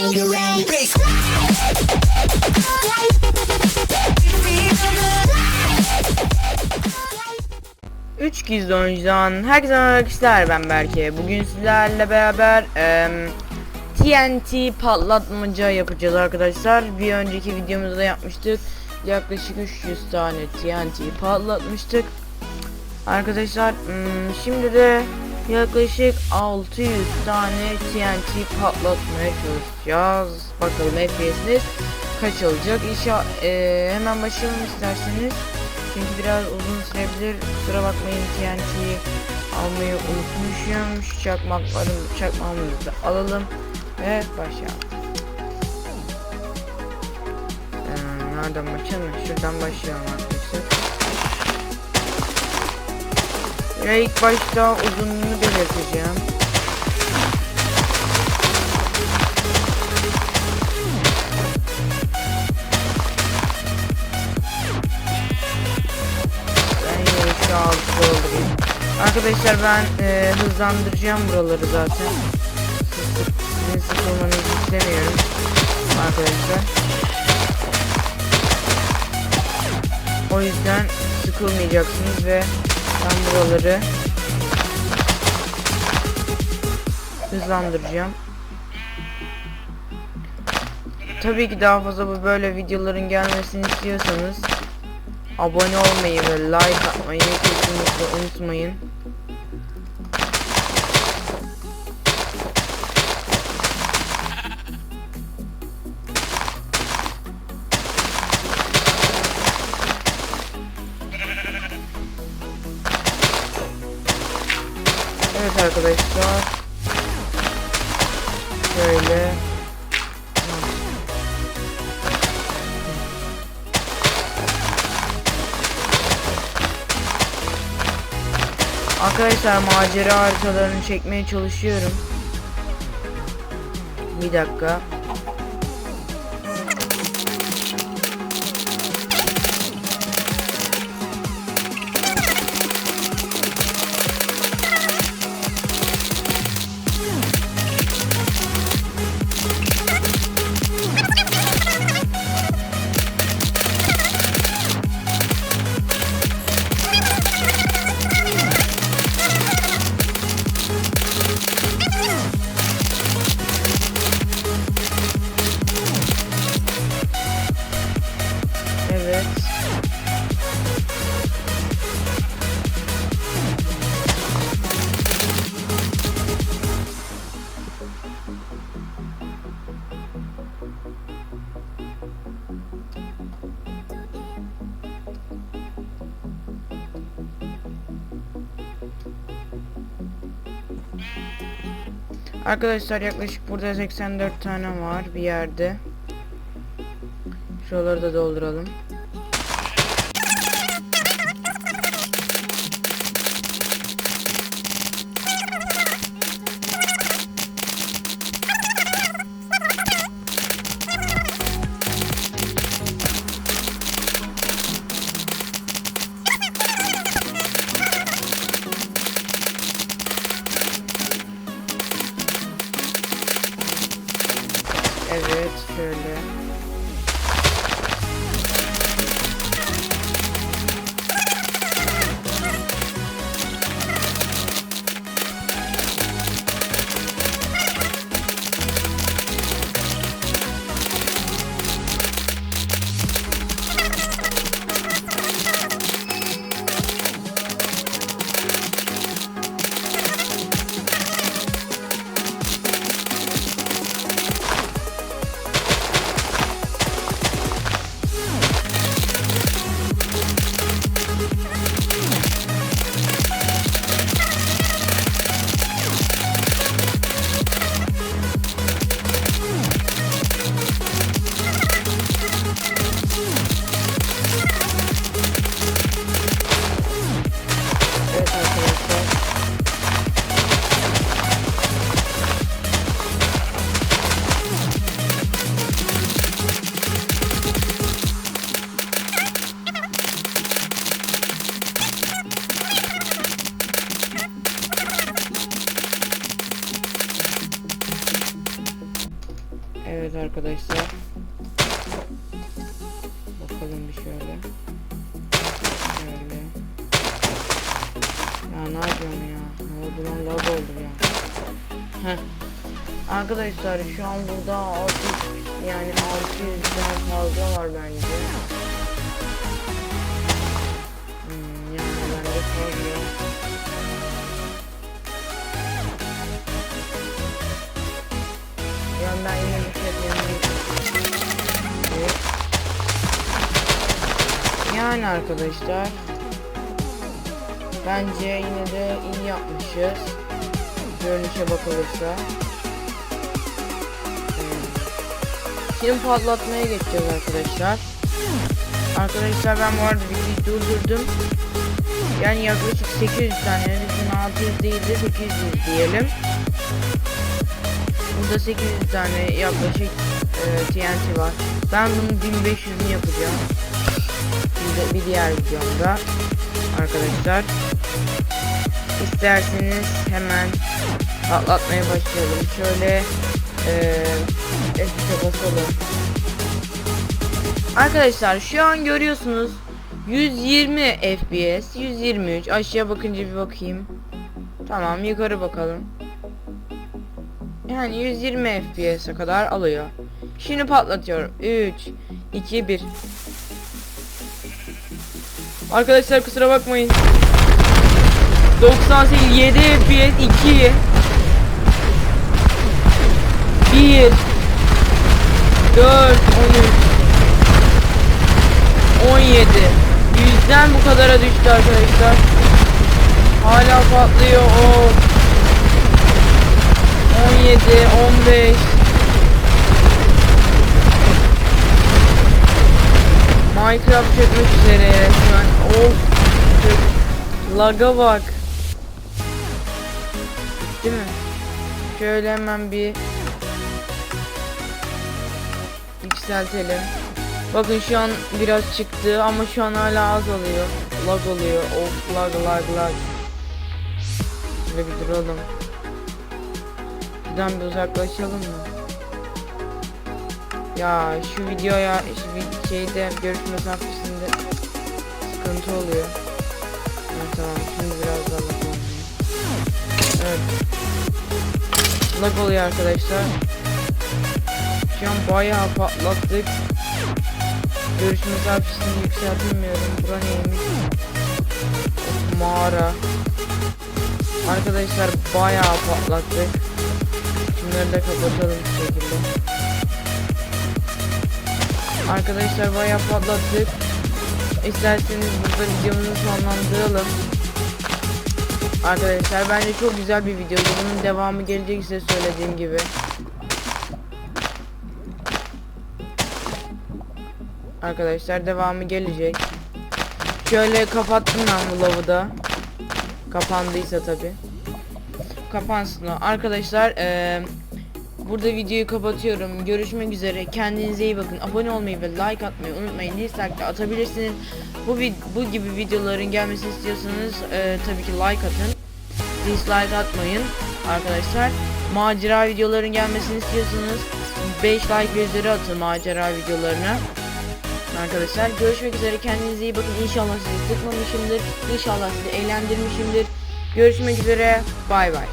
Bass. Üç gizli oyuncudan herkese merhaba arkadaşlar ben Berke. Bugün sizlerle beraber em, TNT patlatmaca yapacağız arkadaşlar. Bir önceki videomuzda yapmıştık. Yaklaşık 300 tane TNT patlatmıştık. Arkadaşlar hmm, şimdi de yaklaşık 600 tane TNT patlatmaya çalışacağız. Bakalım FPS'iniz kaç olacak? İnşa eee, hemen başlayalım isterseniz. Çünkü biraz uzun sürebilir. Kusura bakmayın TNT'yi almayı unutmuşum. Şu çakmakların çakmağımızı alalım ve başlayalım. Ee, nereden başlayalım? Şuradan başlayalım arkadaşlar. Ve ilk başta uzunluğunu belirteceğim. Ben şu altı doldurayım. Arkadaşlar ben e, hızlandıracağım buraları zaten. Siz, sizin sıkılmanızı istemiyorum. Arkadaşlar. O yüzden sıkılmayacaksınız ve ben buraları hızlandıracağım. Tabii ki daha fazla bu böyle videoların gelmesini istiyorsanız abone olmayı ve like atmayı kesinlikle unutmayın. Arkadaşlar. Şöyle. Arkadaşlar macera haritalarını çekmeye çalışıyorum. Bir dakika. Arkadaşlar yaklaşık burada 84 tane var bir yerde. Şuraları da dolduralım. Evet şöyle. Arkadaşlar. Bakalım bir şöyle. Şöyle. Ya ne yapıyorum ya? Ne oldu lan lag oldu ya. Heh. Arkadaşlar şu an burada 600 yani 600'den fazla var bence. Yani arkadaşlar bence yine de iyi yapmışız. Görünüşe bakılırsa. Şimdi patlatmaya geçeceğiz arkadaşlar. Arkadaşlar ben bu arada videoyu durdurdum. Yani yaklaşık 800 tane, bizim 600 değil de 800 diyelim. Burada 800 tane yaklaşık e, TNT var. Ben bunun 1500'ünü yapacağım. Bir, diğer videomda arkadaşlar. İsterseniz hemen patlatmaya başlayalım. Şöyle e, F3'e basalım. Arkadaşlar şu an görüyorsunuz 120 FPS, 123. Aşağı bakınca bir bakayım. Tamam yukarı bakalım. Yani 120 FPS'e kadar alıyor. Şimdi patlatıyorum. 3 2 1 Arkadaşlar kusura bakmayın. 98 7 FPS 2 1 4 13 17 Yüzden bu kadara düştü arkadaşlar. Hala patlıyor. Oh. 17, 15 Minecraft çökmek üzere şu an. Of. Laga bak. Değil mi? Şöyle hemen bir yükseltelim. Bakın şu an biraz çıktı ama şu an hala az oluyor. Lag oluyor. Of lag lag lag. Şöyle bir duralım. Şuradan bir uzaklaşalım mı? Ya şu videoya şu şeyde görüş mesafesinde sıkıntı oluyor. Ha, tamam şimdi biraz daha lag. Evet. Lag oluyor arkadaşlar. Şu an bayağı patlattık. Görüş mesafesini yükseltemiyorum. Bura neymiş? Of, mağara. Arkadaşlar bayağı patlattık. Şunları da kapatalım bu şekilde. Arkadaşlar bayağı patlattık. İsterseniz burada videomuzu sonlandıralım. Arkadaşlar bence çok güzel bir videoydu. Bunun devamı gelecek size söylediğim gibi. Arkadaşlar devamı gelecek. Şöyle kapattım ben bu lavı da. Kapandıysa tabi. Kapansın o. Arkadaşlar eee burada videoyu kapatıyorum. Görüşmek üzere. Kendinize iyi bakın. Abone olmayı ve like atmayı unutmayın. Dislike de atabilirsiniz. Bu bu gibi videoların gelmesini istiyorsanız eee, tabii ki like atın. Dislike atmayın arkadaşlar. Macera videoların gelmesini istiyorsanız 5 like ve atın macera videolarına. Arkadaşlar görüşmek üzere kendinize iyi bakın İnşallah sizi sıkmamışımdır İnşallah sizi eğlendirmişimdir Görüşmek üzere bay bay